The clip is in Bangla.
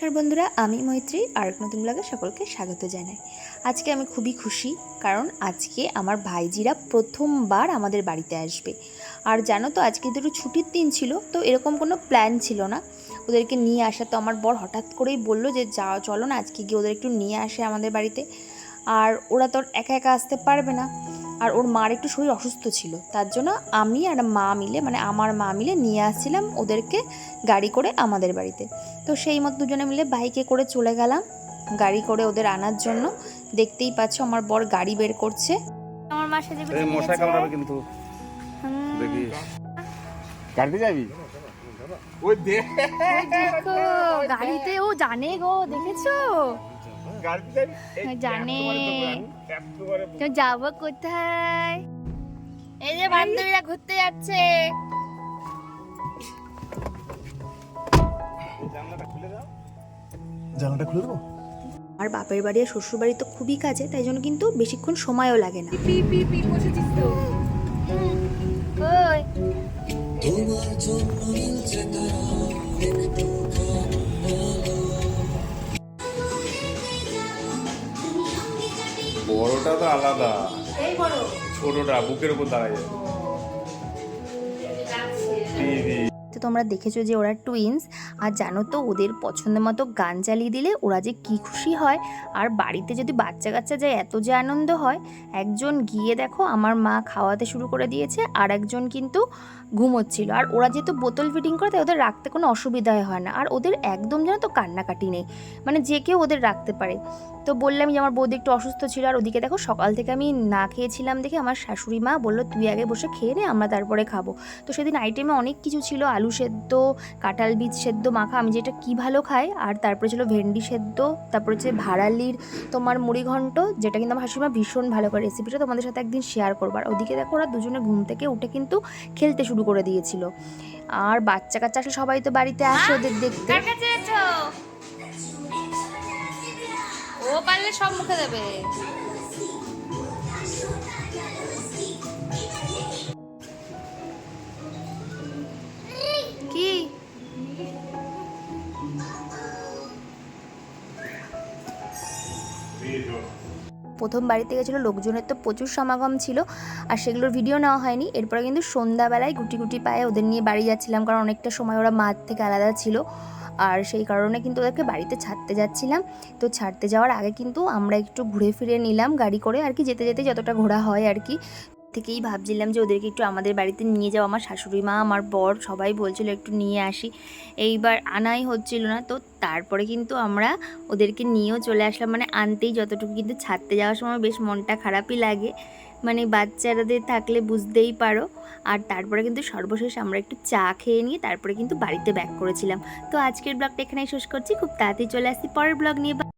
নমস্কার বন্ধুরা, আমি মৈত্রী আর নতুন ব্লগে সকলকে স্বাগত জানাই। আজকে আমি খুবই খুশি কারণ আজকে আমার ভাইজিরা প্রথমবার আমাদের বাড়িতে আসবে। আর জানো তো, আজকে দুটো ছুটির দিন ছিল, তো এরকম কোনো প্ল্যান ছিল না। ওদেরকে নিয়ে আসা, তো আমার বর হঠাৎ করেই বলল যে, যা, চলো না, আজকে গিয়ে ওদের একটু নিয়ে আসে আমাদের বাড়িতে। আর ওরা তো একা একা আসতে পারবে না। আর ওর মার একটু শরীর অসুস্থ ছিল। তার জন্য আমি আর মা মিলে মানে আমার মা মিলে নিয়ে আসছিলাম ওদেরকে গাড়ি করে আমাদের বাড়িতে। তো সেই মতো দুজনে মিলে বাইকে করে চলে গেলাম গাড়ি করে ওদের আনার জন্য। দেখতেই পাচ্ছ আমার বর গাড়ি বের করছে। আমার মা সেজে মশা কামড়াবে কিন্তু। দেখি গাড়িতে যাবি? ওই দেখো গাড়িতে ও জানে গো দেখেছ? জানে। একেবারে তো যাব কোথায়? এই যে বান্ধবীরা ঘুরতে যাচ্ছে। জানলাটা খুলে দাও। দেবো? আর বাপের বাড়ি আর শ্বশুর বাড়ি তো খুবই কাছে তাই জন্য কিন্তু বেশিক্ষণ সময়ও লাগে না। ওই। বড়টা তো আলাদা। ছোটটা বুকের উপর দাঁড়ায় টিভি তোমরা দেখেছ যে ওরা টুইন্স আর জানো তো, ওদের পছন্দ মতো গান চালিয়ে দিলে ওরা যে কি খুশি হয়। আর বাড়িতে যদি বাচ্চা কাচ্চা যায়, এত যে আনন্দ হয়। একজন গিয়ে দেখো, আমার মা খাওয়াতে শুরু করে দিয়েছে, আর একজন কিন্তু ঘুমোচ্ছিল। আর ওরা যেহেতু বোতল ফিটিং করে, তাই ওদের রাখতে কোনো অসুবিধাই হয় না। আর ওদের একদম যেন তো কান্নাকাটি নেই। মানে যে কেউ ওদের রাখতে পারে। তো বললাম যে, আমার বৌদি একটু অসুস্থ ছিল। আর ওদিকে দেখো, সকাল থেকে আমি না খেয়েছিলাম দেখে আমার শাশুড়ি মা বলল, তুই আগে বসে খেয়ে নে, আমরা তারপরে খাব। তো সেদিন আইটেমে অনেক কিছু ছিল, আলু সেদ্ধ কাঁঠাল বীজ সেদ্ধ মাখা আমি যেটা কি ভালো খাই আর তারপরে ছিল ভেন্ডি সেদ্ধ তারপরে হচ্ছে ভাড়ালির তোমার মুড়ি ঘন্ট যেটা কিন্তু আমার শাশুড়ি মা ভীষণ ভালো করে রেসিপিটা তোমাদের সাথে একদিন শেয়ার করব। আর ওদিকে দেখো ওরা দুজনে ঘুম থেকে উঠে কিন্তু খেলতে শুরু করে দিয়েছিল। আর বাচ্চা কাচ্চা আসলে সবাই তো বাড়িতে আসে ওদের দেখতে। ও পারলে সব মুখে দেবে। প্রথম বাড়িতে গেছিল, লোকজনের তো প্রচুর সমাগম ছিল আর সেগুলোর ভিডিও নেওয়া হয়নি। এরপরে কিন্তু সন্ধ্যাবেলায় গুটি গুটি পায়ে ওদের নিয়ে বাড়ি যাচ্ছিলাম কারণ অনেকটা সময় ওরা মাঠ থেকে আলাদা ছিল। আর সেই কারণে কিন্তু ওদেরকে বাড়িতে ছাড়তে যাচ্ছিলাম। তো ছাড়তে যাওয়ার আগে কিন্তু আমরা একটু ঘুরে ফিরে নিলাম গাড়ি করে আর কি, যেতে যেতে যতটা ঘোরা হয় আর কি। থেকেই ভাবছিলাম যে ওদেরকে একটু আমাদের বাড়িতে নিয়ে যাও। আমার শাশুড়ি মা, আমার বর সবাই বলছিল একটু নিয়ে আসি। এইবার আনাই হচ্ছিল না। তো তারপরে কিন্তু আমরা ওদেরকে নিয়েও চলে আসলাম। মানে আনতেই যতটুকু কিন্তু ছাড়তে যাওয়ার সময় বেশ মনটা খারাপই লাগে। মানে বাচ্চারাদের থাকলে বুঝতেই পারো। আর তারপরে কিন্তু সর্বশেষ আমরা একটু চা খেয়ে নিয়ে তারপরে কিন্তু বাড়িতে ব্যাক করেছিলাম। তো আজকের ব্লগটা এখানেই শেষ করছি। খুব তাড়াতাড়ি চলে আসছি। পরের ব্লগ নিয়ে।